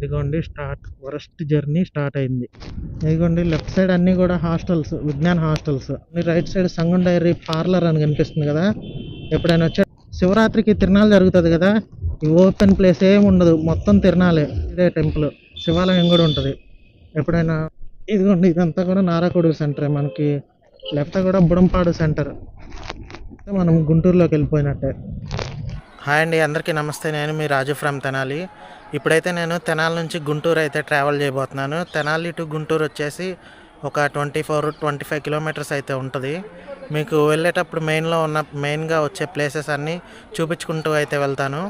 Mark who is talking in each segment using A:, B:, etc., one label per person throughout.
A: ఇదిగోండి start worst journey start అయింది. ఇదిగోండి లెఫ్ట్ సైడ్ అన్నీ కూడా hostels Vignan hostels. Right side Sangam dairy parlour అని కనిపిస్తుంది కదా. ఎప్పుడైనా వచ్చా శివరాత్రికి తిరణాలు జరుగుతుంది కదా. ఈ ఓపెన్ ప్లేస్ ఏమి ఉండదు. మొత్తం తిరణాలే ఇదే టెంపుల్. శివాలయం కూడా ఉంటుంది. ఎప్పుడైనా ఇదిగోండి ఇదంతా కూడా నారాకొడుగు సెంటరే మనకి. లెఫ్ట్ కూడా బుడంపాడు సెంటర్. మనం గుంటూరులోకి వెళ్ళిపోయినట్టే. హాయ్ అండి అందరికీ నమస్తే. నేను మీ రాజు ఫ్రమ్ తెనాలి. ఇప్పుడైతే నేను తెనాల నుంచి గుంటూరు అయితే ట్రావెల్ చేయబోతున్నాను. తెనాలి టు గుంటూరు వచ్చేసి ఒక twenty four twenty five kilometres అయితే ఉంటుంది. మీకు వెళ్ళేటప్పుడు మెయిన్లో ఉన్న మెయిన్గా వచ్చే ప్లేసెస్ అన్నీ చూపించుకుంటూ అయితే వెళ్తాను.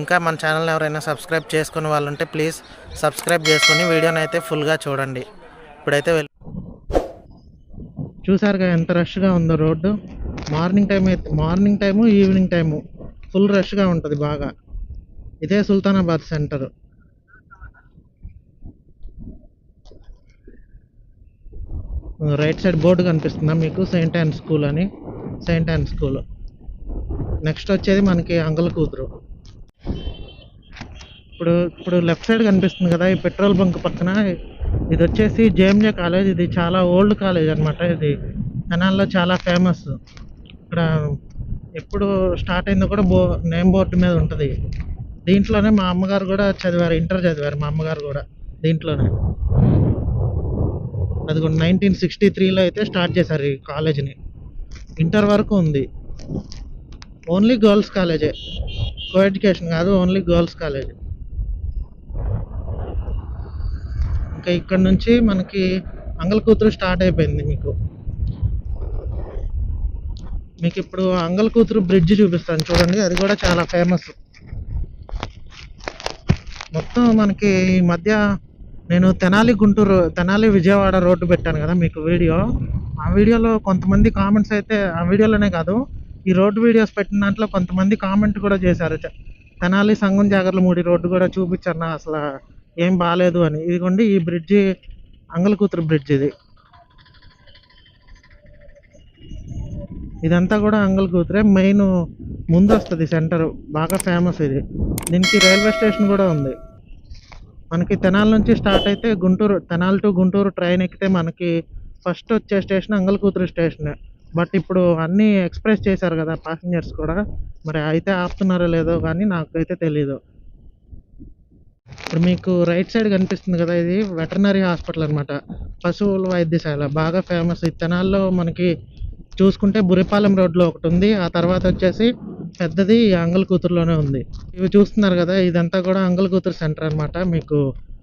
A: ఇంకా మన ఛానల్ ఎవరైనా సబ్స్క్రైబ్ చేసుకునే వాళ్ళు ఉంటే ప్లీజ్ సబ్స్క్రైబ్ చేసుకుని వీడియోని అయితే ఫుల్గా చూడండి. ఇప్పుడైతే వెళ్ళి చూసారుగా ఎంత రష్గా ఉందో రోడ్డు. మార్నింగ్ టైం అయితే morning time evening time full రష్గా ఉంటుంది బాగా. ఇదే Sultanabad centre. Right side board కనిపిస్తుందా మీకు? సెయింట్ యాన్ స్కూల్ అని. Saint Ann school. నెక్స్ట్ వచ్చేది మనకి అంగల కూతురు. ఇప్పుడు ఇప్పుడు లెఫ్ట్ సైడ్ కనిపిస్తుంది కదా ఈ పెట్రోల్ బంక్ పక్కన. ఇది వచ్చేసి జేఎంజే కాలేజ్. ఇది చాలా ఓల్డ్ కాలేజ్ అనమాట ఇది. తెనాల్లో చాలా ఫేమస్. ఇక్కడ ఎప్పుడు స్టార్ట్ అయిందో కూడా బో నేమ్ బోర్డు మీద ఉంటుంది. దీంట్లోనే మా అమ్మగారు కూడా చదివారు ఇంటర్ చదివారు మా అమ్మగారు కూడా దీంట్లోనే. అది కూడా నైన్టీన్ సిక్స్టీ త్రీలో అయితే స్టార్ట్ చేశారు ఈ కాలేజ్ని. ఇంటర్ వరకు ఉంది. ఓన్లీ గర్ల్స్ కాలేజే. కో ఎడ్యుకేషన్ కాదు ఓన్లీ గర్ల్స్ కాలేజ్. ఇంకా ఇక్కడ నుంచి మనకి అంగల కూతురు స్టార్ట్ అయిపోయింది మీకు. మీకు ఇప్పుడు అంగల్ కూతురు బ్రిడ్జ్ చూపిస్తాను. చూడండి అది కూడా చాలా ఫేమస్. మొత్తం మనకి ఈ మధ్య నేను తెనాలి గుంటూరు తెనాలి విజయవాడ రోడ్డు పెట్టాను కదా మీకు వీడియో. ఆ వీడియోలో కొంతమంది కామెంట్స్ అయితే ఆ వీడియోలోనే కాదు ఈ రోడ్డు వీడియోస్ పెట్టిన దాంట్లో కొంతమంది కామెంట్ కూడా చేశారు. తెనాలి సంగం జాగర్లమూడి రోడ్డు కూడా చూపించారు. అసలు ఏం బాగాలేదు అని. ఇదిగోండి ఈ బ్రిడ్జి అంగలకూతురు బ్రిడ్జ్ ఇది. ఇదంతా కూడా అంగల్ కూతురే. మెయిన్ ముందు వస్తుంది సెంటర్ బాగా ఫేమస్ ఇది. దీనికి రైల్వే స్టేషన్ కూడా ఉంది. మనకి తెనాల నుంచి స్టార్ట్ అయితే గుంటూరు తెనాల్ టు గుంటూరు ట్రైన్ ఎక్కితే మనకి ఫస్ట్ వచ్చే స్టేషన్ అంగల్ కూతురు స్టేషన్ బట్ ఇప్పుడు అన్నీ ఎక్స్ప్రెస్ చేశారు కదా ప్యాసింజర్స్ కూడా. మరి అయితే ఆపుతున్నారో లేదో కానీ నాకైతే తెలీదు. ఇప్పుడు మీకు రైట్ సైడ్ కనిపిస్తుంది కదా ఇది వెటర్నరీ హాస్పిటల్ అనమాట పశువుల వైద్యశాల. బాగా ఫేమస్ ఈ తెనాల్లో మనకి చూసుకుంటే బురిపాలెం రోడ్లో ఒకటి ఉంది. ఆ తర్వాత వచ్చేసి పెద్దది ఈ అంగల్ కూతురులోనే ఉంది. ఇవి చూస్తున్నారు కదా ఇదంతా కూడా అంగల్ కూతురు సెంటర్ అనమాట మీకు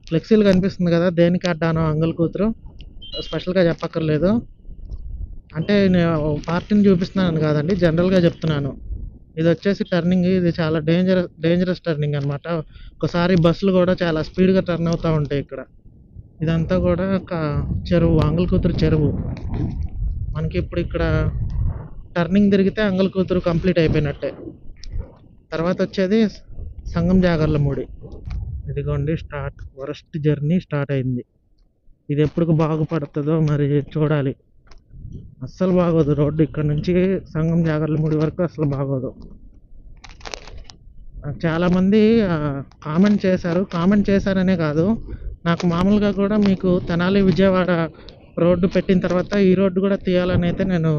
A: ఫ్లెక్సీలు కనిపిస్తుంది కదా దేనికి అడ్డానో అంగల్ కూతురు స్పెషల్గా చెప్పక్కర్లేదు. అంటే నేను పార్టీని చూపిస్తున్నాను కాదండి జనరల్గా చెప్తున్నాను. ఇది వచ్చేసి టర్నింగ్ ఇది చాలా డేంజరస్ డేంజరస్ టర్నింగ్ అనమాట ఒకసారి బస్సులు కూడా చాలా స్పీడ్గా టర్న్ అవుతూ ఉంటాయి ఇక్కడ. ఇదంతా కూడా ఒక చెరువు అంగల్ కూతురు చెరువు. మనకి ఇప్పుడు ఇక్కడ టర్నింగ్ తిరిగితే అంగల్ కూతురు కంప్లీట్ అయిపోయినట్టే. తర్వాత వచ్చేది సంగం జాగర్లమూడి ఇదిగోండి స్టార్ట్. వరస్ట్ జర్నీ స్టార్ట్ అయింది. ఇది ఎప్పుడు బాగుపడుతుందో మరి చూడాలి. అస్సలు బాగోదు రోడ్డు ఇక్కడ నుంచి సంగం జాగర్లమూడి వరకు అసలు బాగోదు. చాలామంది కామెంట్ చేశారు. కామెంట్ చేశారనే కాదు నాకు మామూలుగా కూడా మీకు తెనాలి విజయవాడ రోడ్డు పెట్టిన తర్వాత ఈ రోడ్డు కూడా తీయాలని అయితే నేను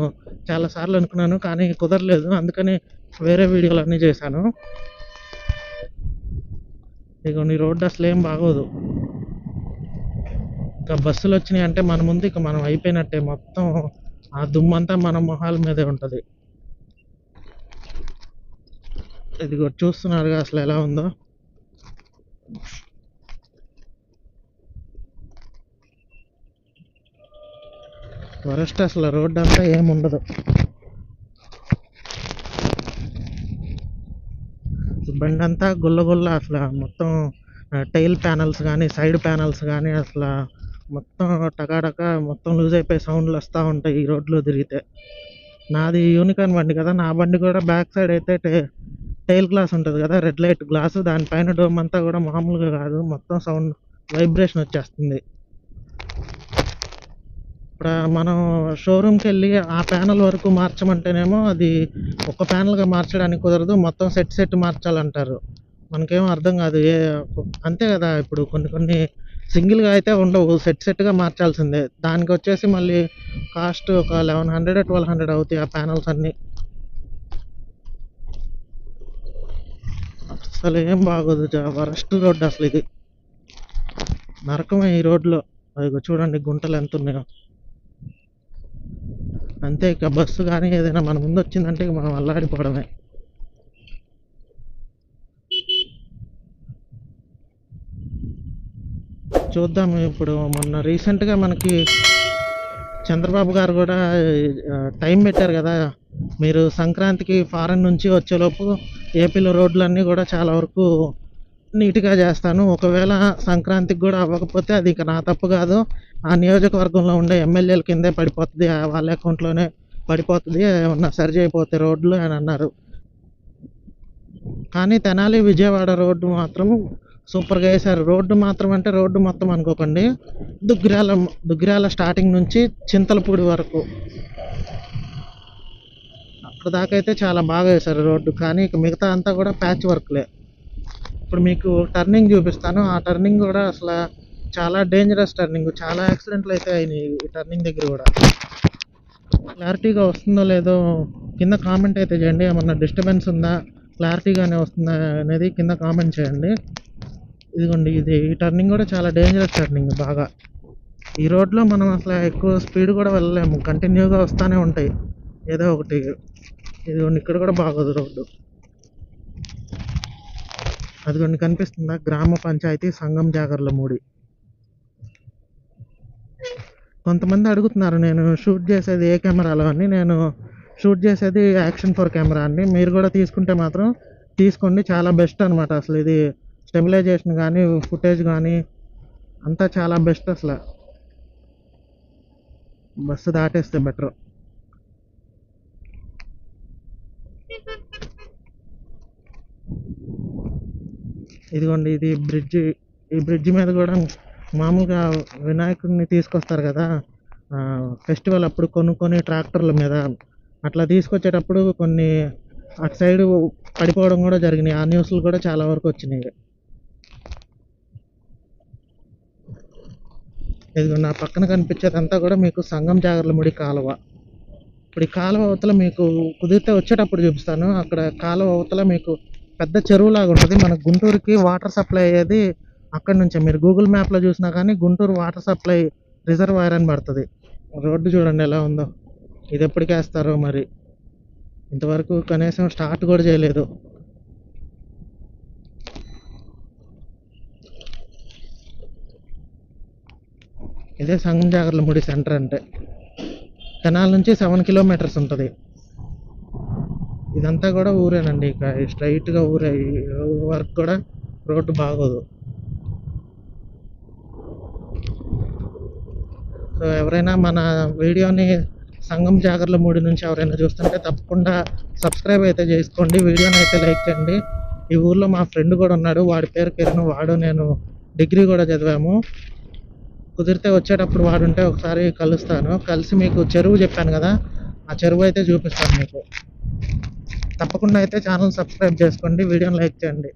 A: చాలాసార్లు అనుకున్నాను కానీ కుదరలేదు. అందుకని వేరే వీడియోలు అన్నీ చేశాను. ఇక నీ రోడ్డు అసలు ఏం బాగోదు. ఇంకా బస్సులు వచ్చినాయి అంటే మన ముందు ఇక మనం అయిపోయినట్టే. మొత్తం ఆ దుమ్మంతా మన మొహాల మీదే ఉంటుంది. ఇదిగో చూస్తున్నారుగా అసలు ఎలా ఉందో. ఫారెస్ట్ అసలు రోడ్డు అంతా ఏముండదు. బండి అంతా గుల్ల గుల్ల అసలు మొత్తం టైల్ ప్యానల్స్ కానీ సైడ్ ప్యానల్స్ కానీ అసలు మొత్తం టకాటక మొత్తం లూజ్ అయిపోయి సౌండ్లు వస్తూ ఉంటాయి ఈ రోడ్లో తిరిగితే. నాది యూనికాన్ బండి కదా నా బండి కూడా బ్యాక్ సైడ్ అయితే టైల్ గ్లాస్ ఉంటుంది కదా రెడ్ లైట్ గ్లాసు దానిపైన డోమ్ అంతా కూడా మామూలుగా కాదు మొత్తం సౌండ్ వైబ్రేషన్ వచ్చేస్తుంది. ఇప్పుడు మనం షోరూమ్కి వెళ్ళి ఆ ప్యానల్ వరకు మార్చమంటేనేమో అది ఒక ప్యానల్గా మార్చడానికి కుదరదు. మొత్తం సెట్ సెట్ మార్చాలంటారు. మనకేం అర్థం కాదు. ఏ అంతే కదా ఇప్పుడు కొన్ని కొన్ని సింగిల్గా అయితే ఉండవు. సెట్ సెట్గా మార్చాల్సిందే. దానికి వచ్చేసి మళ్ళీ కాస్ట్ ఒక లెవెన్ హండ్రెడ్ ట్వెల్వ్ హండ్రెడ్ అవుతాయి ఆ ప్యానల్స్ అన్నీ. అసలు ఏం బాగోదు వరస్ట్ రోడ్డు అసలు ఇది. నరకమే ఈ రోడ్లో అది చూడండి గుంటలు ఎంత ఉన్నాయో. అంతే ఇక బస్సు కానీ ఏదైనా మన ముందు వచ్చిందంటే మనం అల్లాడిపోవడమే. చూద్దాం ఇప్పుడు మొన్న రీసెంట్గా మనకి చంద్రబాబు గారు కూడా టైం పెట్టారు కదా. మీరు సంక్రాంతికి ఫారెన్ నుంచి వచ్చేలోపు ఏపీలో రోడ్లన్నీ కూడా చాలా వరకు నీట్గా చేస్తాను. ఒకవేళ సంక్రాంతికి కూడా అవ్వకపోతే అది ఇక నా తప్పు కాదు. ఆ నియోజకవర్గంలో ఉండే ఎమ్మెల్యేల కిందే పడిపోతుంది. వాళ్ళ అకౌంట్లోనే పడిపోతుంది. ఏమన్నా సరి చేయకపోతే రోడ్లు అని అన్నారు. కానీ తెనాలి విజయవాడ రోడ్డు మాత్రం సూపర్గా వేశారు. రోడ్డు మాత్రం అంటే రోడ్డు మొత్తం అనుకోకండి. దుగ్గిరాల దుగ్గిరాల స్టార్టింగ్ నుంచి చింతలపూడి వరకు. అక్కడ దాకా అయితే చాలా బాగా వేశారు రోడ్డు. కానీ ఇక మిగతా అంతా కూడా ప్యాచ్ వర్క్లే. ఇప్పుడు మీకు టర్నింగ్ చూపిస్తాను. ఆ టర్నింగ్ కూడా అసలు చాలా డేంజరస్ టర్నింగ్ చాలా యాక్సిడెంట్లు అయితే అయినాయి ఈ టర్నింగ్ దగ్గర కూడా. క్లారిటీగా వస్తుందో లేదో కింద కామెంట్ అయితే చేయండి. ఏమన్నా డిస్టర్బెన్స్ ఉందా? క్లారిటీగానే వస్తుందా అనేది కింద కామెంట్ చేయండి. ఇదిగోండి ఇది ఈ టర్నింగ్ కూడా చాలా డేంజరస్ టర్నింగ్ బాగా. ఈ రోడ్లో మనం అసలు ఎక్కువ స్పీడ్ కూడా వెళ్ళలేము. కంటిన్యూగా వస్తూనే ఉంటాయి. ఏదో ఒకటి. ఇదిగోండి ఇక్కడ కూడా బాగోదు రోడ్డు అదిగోండి కనిపిస్తుందా? గ్రామ పంచాయతీ సంఘం జాగర్ల మూడి. కొంతమంది అడుగుతున్నారు నేను షూట్ చేసేది ఏ కెమెరాలో అని. నేను షూట్ చేసేది యాక్షన్ ఫోర్ కెమెరా అండి. మీరు కూడా తీసుకుంటే మాత్రం తీసుకోండి. చాలా బెస్ట్ అనమాట అసలు. ఇది స్టెబిలైజేషన్ కానీ ఫుటేజ్ కానీ అంతా చాలా బెస్ట్ అసలు. బస్సు దాటేస్తే బెటర్. ఇదిగోండి ఇది బ్రిడ్జి ఈ బ్రిడ్జి మీద కూడా మామూలుగా వినాయకుడిని తీసుకొస్తారు కదా. ఫెస్టివల్ అప్పుడు కొనుక్కొని ట్రాక్టర్ల మీద అట్లా తీసుకొచ్చేటప్పుడు కొన్ని అటు సైడ్ పడిపోవడం కూడా జరిగినాయి. ఆ న్యూస్లు కూడా చాలా వరకు వచ్చినాయి ఇదిగో నా పక్కన కనిపించేదంతా కూడా మీకు సంగం జాగర్ల ముడి కాలువ. ఇప్పుడు ఈ కాలువ అవతల మీకు కుదిరితే వచ్చేటప్పుడు చూపిస్తాను. అక్కడ కాలువ అవతల మీకు పెద్ద చెరువు లాగా ఉంటుంది. మన గుంటూరుకి వాటర్ సప్లై అయ్యేది అక్కడ నుంచే. మీరు గూగుల్ మ్యాప్లో చూసినా కానీ గుంటూరు వాటర్ సప్లై రిజర్వాయర్ అని పడుతుంది. రోడ్డు చూడండి ఎలా ఉందో. ఇది ఎప్పటికి వేస్తారో మరి. ఇంతవరకు కనీసం స్టార్ట్ కూడా చేయలేదు. ఇదే సంగం జాగర్ల ముడి సెంటర్ అంటే. తెనాల నుంచి సెవెన్ కిలోమీటర్స్ ఉంటుంది. ఇదంతా కూడా ఊరేనండి. ఇక స్ట్రైట్గా ఊరే వర్క్ కూడా రోడ్డు బాగోదు. సో ఎవరైనా మన వీడియోని సంగం జాగర్ల మూడి నుంచి ఎవరైనా చూస్తుంటే తప్పకుండా సబ్స్క్రైబ్ అయితే చేసుకోండి. వీడియోని అయితే లైక్ చేయండి. ఈ ఊర్లో మా ఫ్రెండ్ కూడా ఉన్నాడు. వాడి పేరు కిరణ్. వాడు నేను డిగ్రీ కూడా చదివాము. కుదిరితే వచ్చేటప్పుడు వాడు ఉంటే ఒకసారి కలుస్తాను. కలిసి మీకు చెరువు చెప్పాను కదా ఆ చెరువు అయితే చూపిస్తాను మీకు. తప్పకుండా అయితే ఛానల్ సబ్స్క్రైబ్ చేసుకోండి వీడియోని లైక్ చేయండి.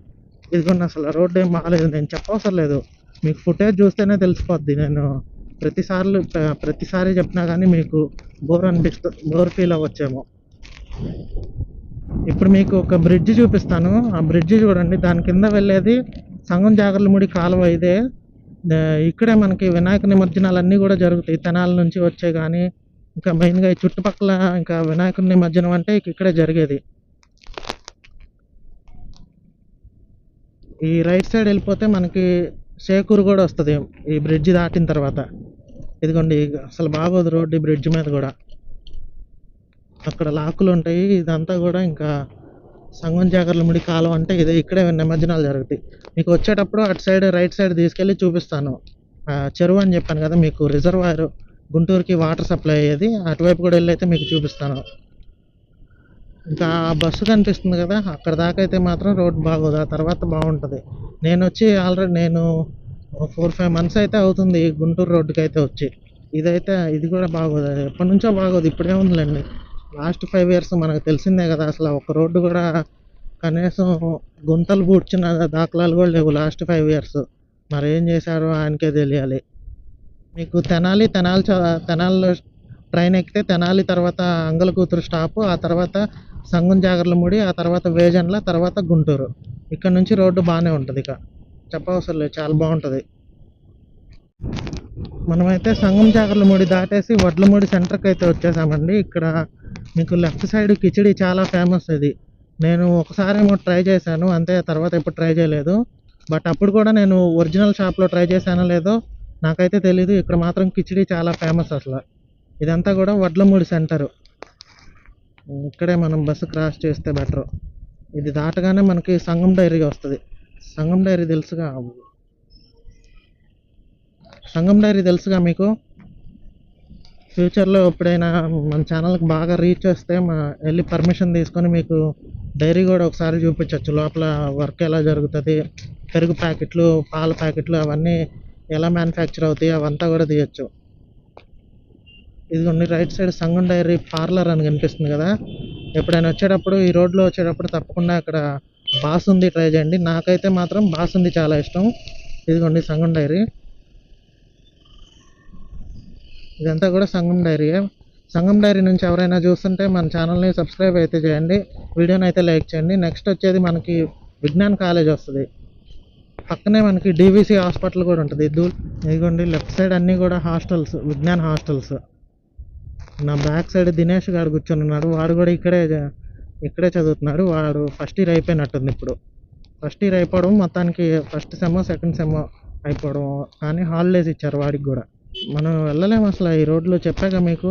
A: ఇదిగోండి అసలు రోడ్డు ఏం బాగాలేదు నేను చెప్పవసరం లేదు. మీకు ఫుటేజ్ చూస్తేనే తెలిసిపోద్ది. నేను ప్రతిసార్లు ప్రతిసారి చెప్పినా కానీ మీకు బోర్ అనిపిస్తు బోర్ ఫీల్ అవ్వచ్చేమో. ఇప్పుడు మీకు ఒక బ్రిడ్జ్ చూపిస్తాను. ఆ బ్రిడ్జ్ చూడండి. దాని కింద వెళ్ళేది సంగం జాగర్లముడి కాలువ ఇదే. ఇక్కడే మనకి వినాయక నిమజ్జనాలు అన్నీ కూడా జరుగుతాయి. తెనాల నుంచి వచ్చే కానీ ఇంకా మెయిన్గా ఈ చుట్టుపక్కల ఇంకా వినాయకుడి నిమజ్జనం అంటే ఇక్కడే జరిగేది. ఈ రైట్ సైడ్ వెళ్ళిపోతే మనకి షేకూరు కూడా వస్తుంది. ఈ బ్రిడ్జ్ దాటిన తర్వాత. ఇదిగోండి అసలు బాగోదు రోడ్డు ఈ బ్రిడ్జ్ మీద కూడా. అక్కడ లాకులు ఉంటాయి. ఇదంతా కూడా ఇంకా సంగం జాగర్ల ముడి కాలం అంటే ఇదే ఇక్కడే నిమజ్జనాలు జరుగుతాయి. మీకు వచ్చేటప్పుడు అటు సైడ్ రైట్ సైడ్ తీసుకెళ్ళి చూపిస్తాను. చెరువు అని చెప్పాను కదా మీకు రిజర్వాయర్ గుంటూరుకి వాటర్ సప్లై అయ్యేది. అటువైపు కూడా వెళ్ళి అయితే మీకు చూపిస్తాను. ఇంకా ఆ బస్సు కనిపిస్తుంది కదా అక్కడ దాకా అయితే మాత్రం రోడ్ బాగోదు ఆ తర్వాత బాగుంటుంది. నేను వచ్చి ఆల్రెడీ నేను ఫోర్ ఫైవ్ మంత్స్ అయితే అవుతుంది గుంటూరు రోడ్డుకి అయితే వచ్చి. ఇదైతే ఇది కూడా బాగోదు ఎప్పటి నుంచో బాగోదు ఇప్పుడే ఉందిలేండి. లాస్ట్ ఫైవ్ ఇయర్స్ మనకు తెలిసిందే కదా అసలు ఒక రోడ్డు కూడా కనీసం గుంతలు పూడ్చిన దాఖలాలు కూడా లేవు లాస్ట్ ఫైవ్ ఇయర్స్. మరి ఏం చేశారో ఆయనకే తెలియాలి. మీకు తెనాలి తెనాలి చ- తెనాలిలో ట్రైన్ ఎక్కితే తెనాలి తర్వాత అంగల కూతురు స్టాపు ఆ తర్వాత సంగం జాగర్లముడి ఆ తర్వాత వేజన్ల తర్వాత గుంటూరు. ఇక్కడ నుంచి రోడ్డు బాగానే ఉంటుంది ఇక. చెప్పవసరం లేదు చాలా బాగుంటుంది. మనమైతే సంగం జాగర్లముడి దాటేసి వడ్లమూడి సెంటర్కి అయితే వచ్చేసామండి. ఇక్కడ మీకు లెఫ్ట్ సైడ్ కిచిడి చాలా ఫేమస్ ఇది. నేను ఒకసారి ఏమో ట్రై చేశాను అంతే తర్వాత ఎప్పుడు ట్రై చేయలేదు. బట్ అప్పుడు కూడా నేను ఒరిజినల్ షాప్లో ట్రై చేశానో లేదో నాకైతే తెలీదు. ఇక్కడ మాత్రం కిచిడి చాలా ఫేమస్ అసలు. ఇదంతా కూడా వడ్లమూడి సెంటరు. ఇక్కడే మనం బస్సు క్రాస్ చేస్తే బెటర్ ఇది దాటగానే మనకి సంగం డైరీ వస్తుంది. సంగం డైరీ తెలుసుగా? సంగం డైరీ తెలుసుగా మీకు? ఫ్యూచర్లో ఎప్పుడైనా మన ఛానల్కి బాగా రీచ్ వస్తే మా వెళ్ళి పర్మిషన్ తీసుకొని మీకు డైరీ కూడా ఒకసారి చూపించవచ్చు లోపల వర్క్ ఎలా జరుగుతుంది పెరుగు ప్యాకెట్లు పాల ప్యాకెట్లు అవన్నీ ఎలా మ్యానుఫ్యాక్చర్ అవుతాయి అవంతా కూడా తీయచ్చు. ఇదిగోండి right side Sangam dairy parlour అని కనిపిస్తుంది కదా. ఎప్పుడైనా వచ్చేటప్పుడు ఈ రోడ్లో వచ్చేటప్పుడు తప్పకుండా అక్కడ బాసుంది ట్రై చేయండి. నాకైతే మాత్రం బాసుంది చాలా ఇష్టం. ఇదిగోండి సంగం డైరీ. ఇదంతా కూడా సంగం డైరీయే. సంగం డైరీ నుంచి ఎవరైనా చూస్తుంటే మన ఛానల్ని సబ్స్క్రైబ్ అయితే చేయండి. వీడియోని అయితే లైక్ చేయండి. నెక్స్ట్ వచ్చేది మనకి విజ్ఞాన్ కాలేజ్ వస్తుంది. పక్కనే మనకి డీవీసీ హాస్పిటల్ కూడా ఉంటుంది. దూ ఇదిగోండి లెఫ్ట్ సైడ్ అన్నీ కూడా హాస్టల్స్ విజ్ఞాన్ హాస్టల్స్. నా బ్యాక్ సైడ్ దినేష్ గారు కూర్చొని ఉన్నాడు వాడు కూడా ఇక్కడే ఇక్కడే చదువుతున్నాడు. వాడు ఫస్ట్ ఇయర్ అయిపోయినట్టుంది ఇప్పుడు. ఫస్ట్ ఇయర్ అయిపోవడం మొత్తానికి ఫస్ట్ సెమ్ సెకండ్ సెమ్ అయిపోవడం కానీ హాలిడేస్ ఇచ్చారు వాడికి కూడా. మనం వెళ్ళలేము అసలు. ఈ రోడ్లో చెప్పాక మీకు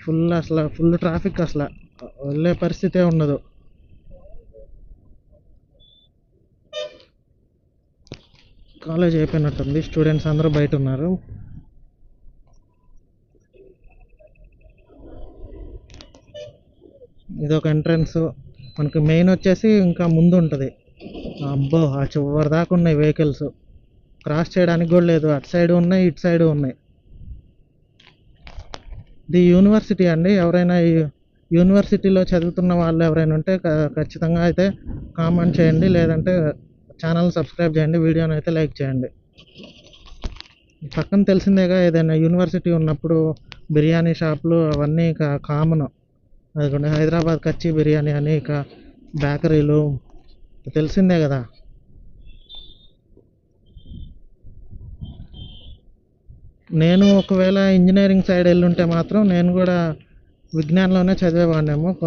A: ఫుల్ అసలు ఫుల్ ట్రాఫిక్ అసలు. వెళ్ళే పరిస్థితే ఉండదు. కాలేజ్ అయిపోయినట్టుంది. స్టూడెంట్స్ అందరూ బయట ఉన్నారు. ఇది ఒక ఎంట్రన్స్ మనకి మెయిన్ వచ్చేసి ఇంకా ముందు ఉంటుంది అబ్బో ఆ చివరి దాకా ఉన్నాయి వెహికల్స్ క్రాస్ చేయడానికి కూడా లేదు. అటు సైడ్ ఉన్నాయి ఇటు సైడ్ ఉన్నాయి. ఇది యూనివర్సిటీ అండి. ఎవరైనా యూనివర్సిటీలో చదువుతున్న వాళ్ళు ఎవరైనా ఉంటే ఖచ్చితంగా అయితే కామెంట్ చేయండి. లేదంటే ఛానల్ సబ్స్క్రైబ్ చేయండి. వీడియోని అయితే లైక్ చేయండి. పక్కన తెలిసిందేగా ఏదైనా యూనివర్సిటీ ఉన్నప్పుడు బిర్యానీ షాపులు అవన్నీ కామన్ అదిగోండి హైదరాబాద్ కచ్చి బిర్యానీ అని బేకరీలు తెలిసిందే కదా. నేను ఒకవేళ ఇంజనీరింగ్ సైడ్ వెళ్ళుంటే మాత్రం నేను కూడా విజ్ఞాన్లోనే చదివేవాడినేమో. ఒక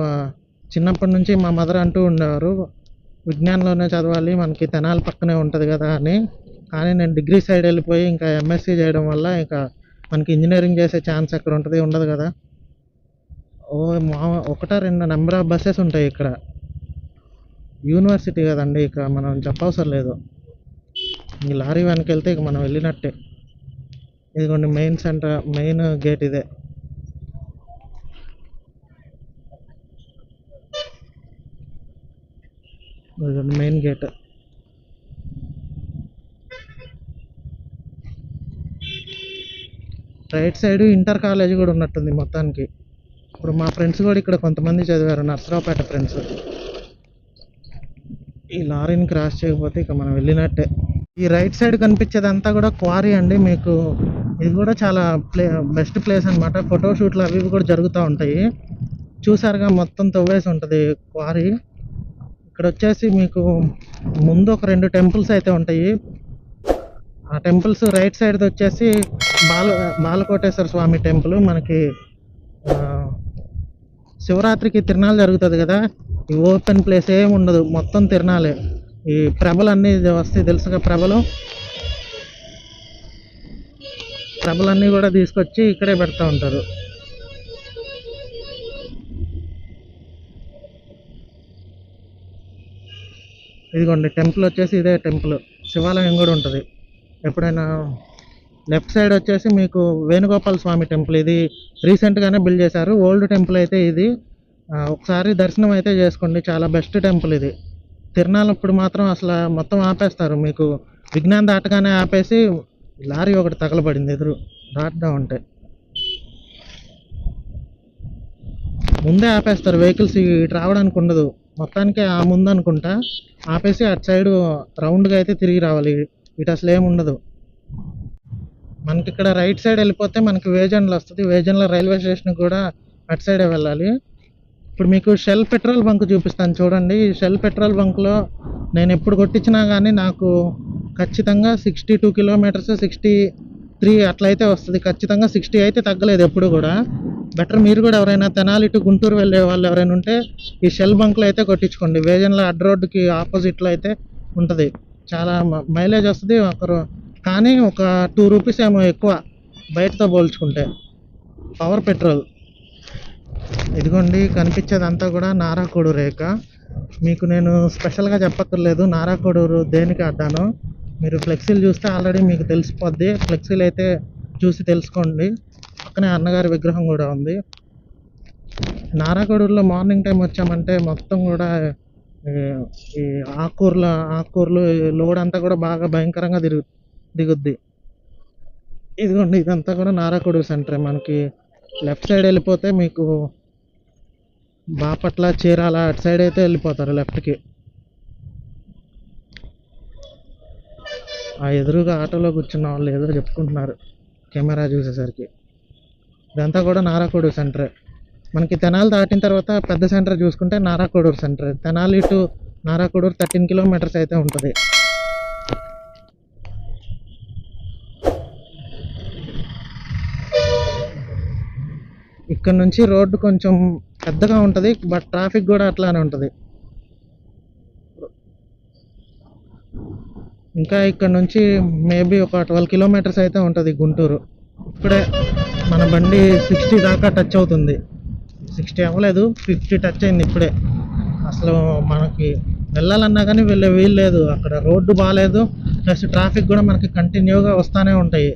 A: చిన్నప్పటి నుంచి మా మదర్ అంటూ ఉండేవారు విజ్ఞాన్లోనే చదవాలి మనకి తెనాలి పక్కనే ఉంటుంది కదా అని. కానీ నేను డిగ్రీ సైడ్ వెళ్ళిపోయి ఇంకా ఎంఎస్సీ చేయడం వల్ల ఇంకా మనకి ఇంజనీరింగ్ చేసే ఛాన్స్ ఎక్కడ ఉంటుంది? ఉండదు కదా. ఒకటా రెండు నెంబర్ ఆఫ్ బస్సెస్ ఉంటాయి ఇక్కడ. యూనివర్సిటీ కదండి ఇక మనం చెప్పవసరం లేదు. ఈ లారీ వెనక వెళ్తే ఇక మనం వెళ్ళినట్టే. ఇదిగోండి మెయిన్ సెంటర్ మెయిన్ గేట్ ఇదే. ఇదిగోండి main gate. Right side inter college కూడా ఉన్నట్టుంది మొత్తానికి. ఇప్పుడు మా ఫ్రెండ్స్ కూడా ఇక్కడ కొంతమంది చదివారు నర్సరావుపేట ఫ్రెండ్స్. ఈ లారీని క్రాస్ చేయకపోతే ఇక మనం వెళ్ళినట్టే. ఈ రైట్ సైడ్ కనిపించేదంతా కూడా క్వారీ అండి. మీకు ఇది కూడా చాలా ప్లే బెస్ట్ ప్లేస్ అనమాట ఫోటో షూట్లు అవి ఇవి కూడా జరుగుతూ ఉంటాయి. చూసారుగా మొత్తం తవ్వేసి ఉంటుంది క్వారీ. ఇక్కడ వచ్చేసి మీకు ముందు ఒక రెండు టెంపుల్స్ అయితే ఉంటాయి. ఆ టెంపుల్స్ రైట్ సైడ్ వచ్చేసి బాల బాలకోటేశ్వర స్వామి టెంపుల్. మనకి శివరాత్రికి తిరణాలు జరుగుతుంది కదా ఈ ఓపెన్ ప్లేస్ ఏమి ఉండదు మొత్తం తిరణాలే. ఈ ప్రభలు అన్నీ వస్తాయి తెలుసుగా ప్రభలు? ప్రభలన్నీ కూడా తీసుకొచ్చి ఇక్కడే పెడతా ఉంటారు. ఇదిగోండి టెంపుల్ వచ్చేసి ఇదే టెంపుల్. శివాలయం కూడా ఉంటుంది. ఎప్పుడైనా లెఫ్ట్ సైడ్ వచ్చేసి మీకు వేణుగోపాల స్వామి టెంపుల్. ఇది రీసెంట్గానే బిల్డ్ చేశారు. ఓల్డ్ టెంపుల్ అయితే ఇది. ఒకసారి దర్శనం అయితే చేసుకోండి. చాలా బెస్ట్ టెంపుల్ ఇది. తిరణాలప్పుడు మాత్రం అసలు మొత్తం ఆపేస్తారు మీకు. విజ్ఞాన్ దాటగానే ఆపేసి లారీ ఒకటి తగలబడింది ఎదురు. దాటుదా ఉంటే. ముందే ఆపేస్తారు. వెహికల్స్ ఇటు రావడానికి ఉండదు. మొత్తానికి ఆ ముందు అనుకుంటా. ఆపేసి అటు సైడ్ రౌండ్గా అయితే తిరిగి రావాలి. ఇటు అసలు ఏమి ఉండదు. మనకి ఇక్కడ రైట్ సైడ్ వెళ్ళిపోతే మనకి వేజన్లు వస్తుంది. వేజన్లో రైల్వే స్టేషన్ కూడా అటు సైడే వెళ్ళాలి. ఇప్పుడు మీకు షెల్ పెట్రోల్ బంక్ చూపిస్తాను చూడండి. ఈ షెల్ పెట్రోల్ బంక్లో నేను ఎప్పుడు కొట్టించినా కానీ నాకు ఖచ్చితంగా sixty two kilometres sixty three అట్లయితే వస్తుంది. ఖచ్చితంగా సిక్స్టీ అయితే తగ్గలేదు ఎప్పుడు కూడా. బెటర్ మీరు కూడా ఎవరైనా తెనాలి టు గుంటూరు వెళ్ళే వాళ్ళు ఎవరైనా ఉంటే ఈ షెల్ బంక్లో అయితే కొట్టించుకోండి. వేజన్ల అడ్ రోడ్డుకి ఆపోజిట్లో అయితే ఉంటుంది. చాలా మైలేజ్ వస్తుంది. ఒకరు కానీ ఒక టూ రూపీస్ ఏమో ఎక్కువ బయటతో పోల్చుకుంటే. పవర్ పెట్రోల్ ఇదిగోండి కనిపించేదంతా కూడా నారాకోడు రేఖ. మీకు నేను స్పెషల్గా చెప్పక్కర్లేదు నారాకోడూరు దేనికి అడ్డాను మీరు ఫ్లెక్సీలు చూస్తే ఆల్రెడీ మీకు తెలిసిపోద్ది. ఫ్లెక్సీలు అయితే చూసి తెలుసుకోండి. పక్కనే అన్నగారి విగ్రహం కూడా ఉంది. నారాకోడూరులో మార్నింగ్ టైం వచ్చామంటే మొత్తం కూడా ఈ ఈ ఆకుకూరల ఆకుకూరలు లోడ్ అంతా కూడా బాగా భయంకరంగా తిరుగుతుంది. దిగుద్ది. ఇదిగోండి ఇదంతా కూడా నారాకుడు సెంటరే. మనకి లెఫ్ట్ సైడ్ వెళ్ళిపోతే మీకు బాపట్ల చీరాల అటు సైడ్ అయితే వెళ్ళిపోతారు లెఫ్ట్కి. ఆ ఎదురుగా ఆటోలో కూర్చున్న వాళ్ళు ఏదో చెప్పుకుంటున్నారు కెమెరా చూసేసరికి. ఇదంతా కూడా నారాకోడూరు సెంటరే. మనకి తెనాలి దాటిన తర్వాత పెద్ద సెంటర్ చూసుకుంటే Narakoduru centre. Tenali to Narakoduru thirteen kilometres అయితే ఉంటుంది. ఇక్కడ నుంచి రోడ్డు కొంచెం పెద్దగా ఉంటుంది బట్ ట్రాఫిక్ కూడా అట్లానే ఉంటుంది. ఇంకా ఇక్కడ నుంచి మేబీ ఒక ట్వెల్వ్ కిలోమీటర్స్ అయితే ఉంటుంది గుంటూరు. ఇప్పుడే మన బండి సిక్స్టీ దాకా టచ్ అవుతుంది. సిక్స్టీ అవ్వలేదు ఫిఫ్టీ టచ్ అయింది ఇప్పుడే. అసలు మనకి వెళ్ళాలన్నా కానీ వెళ్ళే వీలు లేదు. అక్కడ రోడ్డు బాగాలేదు ప్లస్ ట్రాఫిక్ కూడా మనకి కంటిన్యూగా వస్తూనే ఉంటాయి.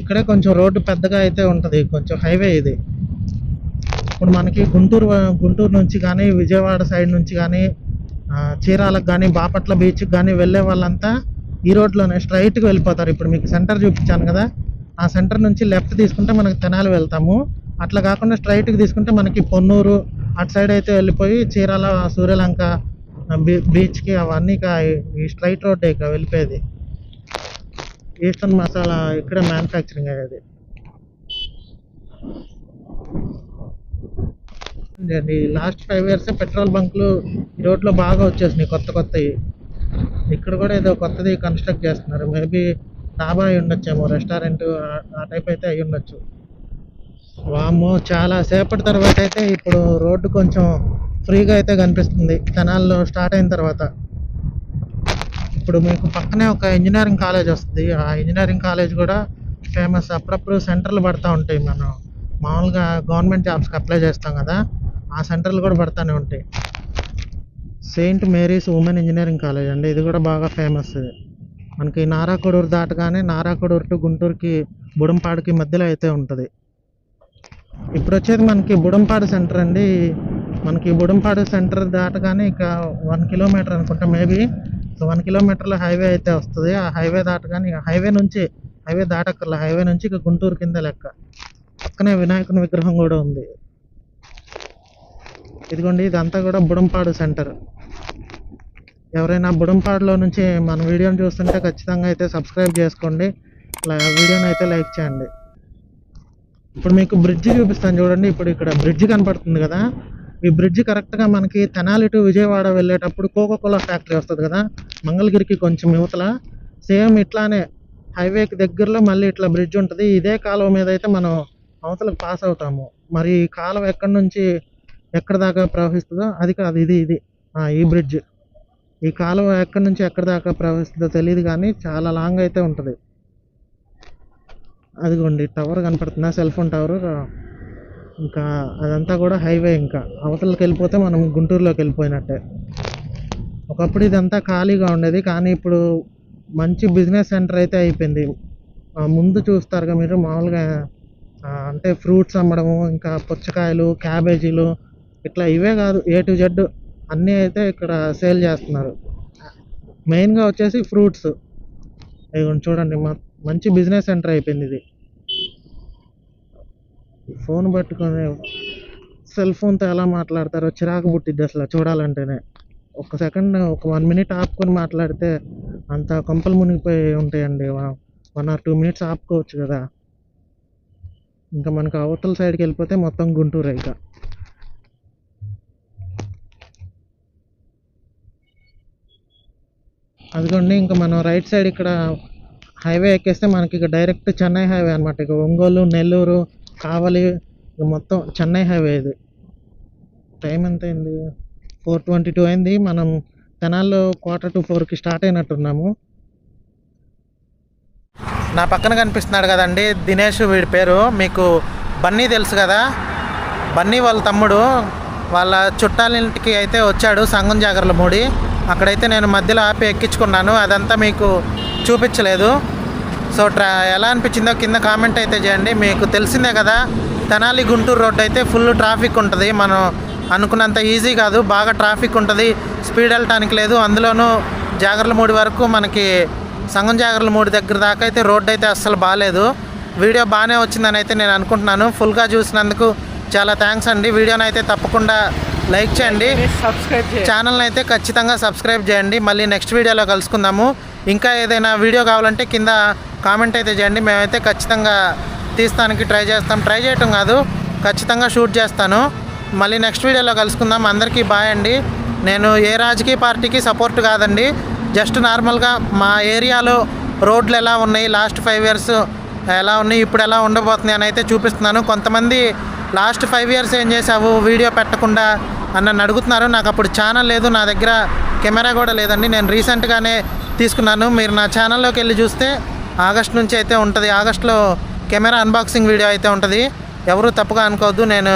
A: ఇక్కడే కొంచెం రోడ్డు పెద్దగా అయితే ఉంటుంది కొంచెం హైవే ఇది. ఇప్పుడు మనకి గుంటూరు గుంటూరు నుంచి కానీ విజయవాడ సైడ్ నుంచి కానీ చీరాలకు కానీ బాపట్ల బీచ్కి కానీ వెళ్ళే వాళ్ళంతా ఈ రోడ్లోనే స్ట్రైట్గా వెళ్ళిపోతారు. ఇప్పుడు మీకు సెంటర్ చూపించాను కదా ఆ సెంటర్ నుంచి లెఫ్ట్ తీసుకుంటే మనకి తెనాలి వెళ్తాము. అట్లా కాకుండా స్ట్రైట్కి తీసుకుంటే మనకి పొన్నూరు అటు సైడ్ అయితే వెళ్ళిపోయి చీరాల సూర్యలంక బీచ్కి అవన్నీ ఈ స్ట్రైట్ రోడ్ ఇక వెళ్ళిపోయేది. ఈస్టర్న్ మసాలా ఇక్కడ మ్యానుఫ్యాక్చరింగ్ అది. అండి లాస్ట్ ఫైవ్ ఇయర్స్ పెట్రోల్ బంకులు ఈ రోడ్లో బాగా వచ్చేసినాయి కొత్త కొత్తవి ఇక్కడ కూడా ఏదో కొత్తది కన్స్ట్రక్ట్ చేస్తున్నారు. మేబీ డాబా అయి ఉండొచ్చేమో రెస్టారెంట్ ఆ టైప్ అయితే అయి ఉండొచ్చు. వామ్మో చాలా సేపటి తర్వాత అయితే ఇప్పుడు రోడ్డు కొంచెం ఫ్రీగా అయితే కనిపిస్తుంది. తెనాల్లో స్టార్ట్ అయిన తర్వాత. ఇప్పుడు మీకు పక్కనే ఒక ఇంజనీరింగ్ కాలేజ్ వస్తుంది. ఆ ఇంజనీరింగ్ కాలేజ్ కూడా ఫేమస్ అప్పుడప్పుడు సెంటర్లు పడతా ఉంటాయి. మనం మామూలుగా గవర్నమెంట్ జాబ్స్కి అప్లై చేస్తాం కదా ఆ సెంటర్లు కూడా పడతానే ఉంటాయి. Saint Mary's women engineering college అండి. ఇది కూడా బాగా ఫేమస్ మనకి నారాకొడూరు దాటగానే నారాకొడూరు టు గుంటూరుకి బుడంపాడుకి మధ్యలో అయితే ఉంటుంది. ఇప్పుడు వచ్చేది మనకి బుడంపాడు సెంటర్ అండి. మనకి బుడంపాడు సెంటర్ దాటగానే ఇక వన్ కిలోమీటర్ అనుకుంటా మేబీ వన్ కిలోమీటర్ల హైవే అయితే వస్తుంది. ఆ హైవే దాటగానే హైవే నుంచి హైవే దాటక్కర్ల. హైవే నుంచి ఇక గుంటూరు కింద లెక్క. పక్కనే వినాయకుని విగ్రహం కూడా ఉంది. ఇదిగోండి ఇదంతా కూడా బుడంపాడు సెంటర్. ఎవరైనా బుడంపాడులో నుంచి మన వీడియోని చూస్తుంటే ఖచ్చితంగా అయితే సబ్స్క్రైబ్ చేసుకోండి. వీడియోని అయితే లైక్ చేయండి. ఇప్పుడు మీకు బ్రిడ్జ్ చూపిస్తాను చూడండి. ఇప్పుడు ఇక్కడ బ్రిడ్జ్ కనపడుతుంది కదా. ఈ బ్రిడ్జ్ కరెక్ట్గా మనకి తెనాలి టు విజయవాడ వెళ్ళేటప్పుడు కోకో కోలా ఫ్యాక్టరీ వస్తుంది కదా మంగళగిరికి కొంచెం యువతల సేమ్ ఇట్లానే హైవేకి దగ్గరలో మళ్ళీ ఇట్లా బ్రిడ్జ్ ఉంటుంది. ఇదే కాలువ మీద అయితే మనం అవతలకు పాస్ అవుతాము. మరి ఈ కాలువ ఎక్కడి నుంచి ఎక్కడ దాకా ప్రవహిస్తుందో అది కాదు ఇది ఇది. ఈ బ్రిడ్జ్. ఈ కాలువ ఎక్కడి నుంచి ఎక్కడ దాకా ప్రవహిస్తుందో తెలియదు కానీ చాలా లాంగ్ అయితే ఉంటుంది. అదిగోండి టవర్ కనపడుతుందా? Cell phone tower. ఇంకా అదంతా కూడా హైవే ఇంకా. అవతలకి వెళ్ళిపోతే మనం గుంటూరులోకి వెళ్ళిపోయినట్టే ఒకప్పుడు ఇదంతా ఖాళీగా ఉండేది కానీ ఇప్పుడు మంచి బిజినెస్ సెంటర్ అయితే అయిపోయింది. ముందు చూస్తారుగా మీరు మామూలుగా అంటే ఫ్రూట్స్ అమ్మడము ఇంకా పుచ్చకాయలు క్యాబేజీలు ఇట్లా ఇవే కాదు ఏ టు జెడ్ అన్నీ అయితే ఇక్కడ సేల్ చేస్తున్నారు. మెయిన్గా వచ్చేసి ఫ్రూట్స్. ఇదిగోండి చూడండి మంచి బిజినెస్ సెంటర్ అయిపోయింది ఇది. ఫోన్ పట్టుకొని సెల్ ఫోన్తో ఎలా మాట్లాడతారో చిరాకు పుట్టిద్ది అసలు చూడాలంటేనే. ఒక సెకండ్ ఒక వన్ మినిట్ ఆపుకొని మాట్లాడితే అంత కొంపలు మునిగిపోయి ఉంటాయండి. వన్ ఆర్ టూ మినిట్స్ ఆపుకోవచ్చు కదా. ఇంకా మనకు అవతల సైడ్కి వెళ్ళిపోతే మొత్తం గుంటూరు ఇక. అదిగోండి ఇంకా మనం రైట్ సైడ్ ఇక్కడ హైవే ఎక్కేస్తే మనకి ఇక డైరెక్ట్ చెన్నై హైవే అనమాట ఇక ఒంగోలు నెల్లూరు కావలి మొత్తం చెన్నై హైవే ఇది. టైం ఎంత అయింది? ఫోర్ ట్వంటీ టూ అయింది. మనం తెనాల్లో క్వార్టర్ టు ఫోర్కి స్టార్ట్ అయినట్టున్నాము. నా పక్కన కనిపిస్తున్నాడు కదండి దినేష్ వీడి పేరు. మీకు బన్నీ తెలుసు కదా? బన్నీ వాళ్ళ తమ్ముడు. వాళ్ళ చుట్టాలింటికి అయితే వచ్చాడు సంగం జాగర్ల మూడి. అక్కడైతే నేను మధ్యలో ఆపి ఎక్కించుకున్నాను. అదంతా మీకు చూపించలేదు. సో ట్రా ఎలా అనిపించిందో కింద కామెంట్ అయితే చేయండి. మీకు తెలిసిందే కదా తెనాలి గుంటూరు రోడ్డు అయితే ఫుల్ ట్రాఫిక్ ఉంటుంది. మనం అనుకున్నంత ఈజీ కాదు బాగా ట్రాఫిక్ ఉంటుంది. స్పీడ్ వెళ్ళటానికి లేదు. అందులోనూ జాగర్ల మూడి వరకు మనకి సంగం జాగర్ల మూడి దగ్గర దాకా అయితే రోడ్డు అయితే అస్సలు బాగాలేదు వీడియో బాగానే వచ్చిందని అయితే నేను అనుకుంటున్నాను. ఫుల్గా చూసినందుకు చాలా థ్యాంక్స్ అండి. వీడియోని అయితే తప్పకుండా లైక్ చేయండి.
B: సబ్స్క్రైబ్
A: ఛానల్ని అయితే ఖచ్చితంగా సబ్స్క్రైబ్ చేయండి. మళ్ళీ నెక్స్ట్ వీడియోలో కలుసుకుందాము. ఇంకా ఏదైనా వీడియో కావాలంటే కింద కామెంట్ అయితే చేయండి. మేమైతే ఖచ్చితంగా తీస్తానికి ట్రై చేస్తాం. ట్రై చేయటం కాదు ఖచ్చితంగా షూట్ చేస్తాను. మళ్ళీ నెక్స్ట్ వీడియోలో కలుసుకుందాం. అందరికీ బాయ్ అండి. నేను ఏ రాజకీయ పార్టీకి సపోర్ట్ కాదండి. జస్ట్ నార్మల్గా మా ఏరియాలో రోడ్లు ఎలా ఉన్నాయి లాస్ట్ ఫైవ్ ఇయర్స్ ఎలా ఉన్నాయి ఇప్పుడు ఎలా ఉండబోతున్నాయి అని అయితే చూపిస్తున్నాను. కొంతమంది లాస్ట్ ఫైవ్ ఇయర్స్ ఏం చేసావు వీడియో పెట్టకుండా అని నన్ను అడుగుతున్నారు. నాకు అప్పుడు ఛానల్ లేదు నా దగ్గర కెమెరా కూడా లేదండి. నేను రీసెంట్గానే తీసుకున్నాను. మీరు నా ఛానల్లోకి వెళ్ళి చూస్తే ఆగస్ట్ నుంచి అయితే ఉంటుంది. ఆగస్ట్లో కెమెరా అన్బాక్సింగ్ వీడియో అయితే ఉంటుంది. ఎవరు తప్పుగా అనుకోవద్దు. నేను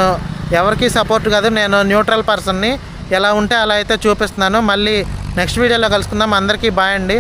A: ఎవరికి సపోర్ట్ కాదు. నేను న్యూట్రల్ పర్సన్ని ఎలా ఉంటే అలా అయితే చూపిస్తున్నాను. మళ్ళీ నెక్స్ట్ వీడియోలో కలుసుకుందాం. అందరికీ బాయ్ అండి.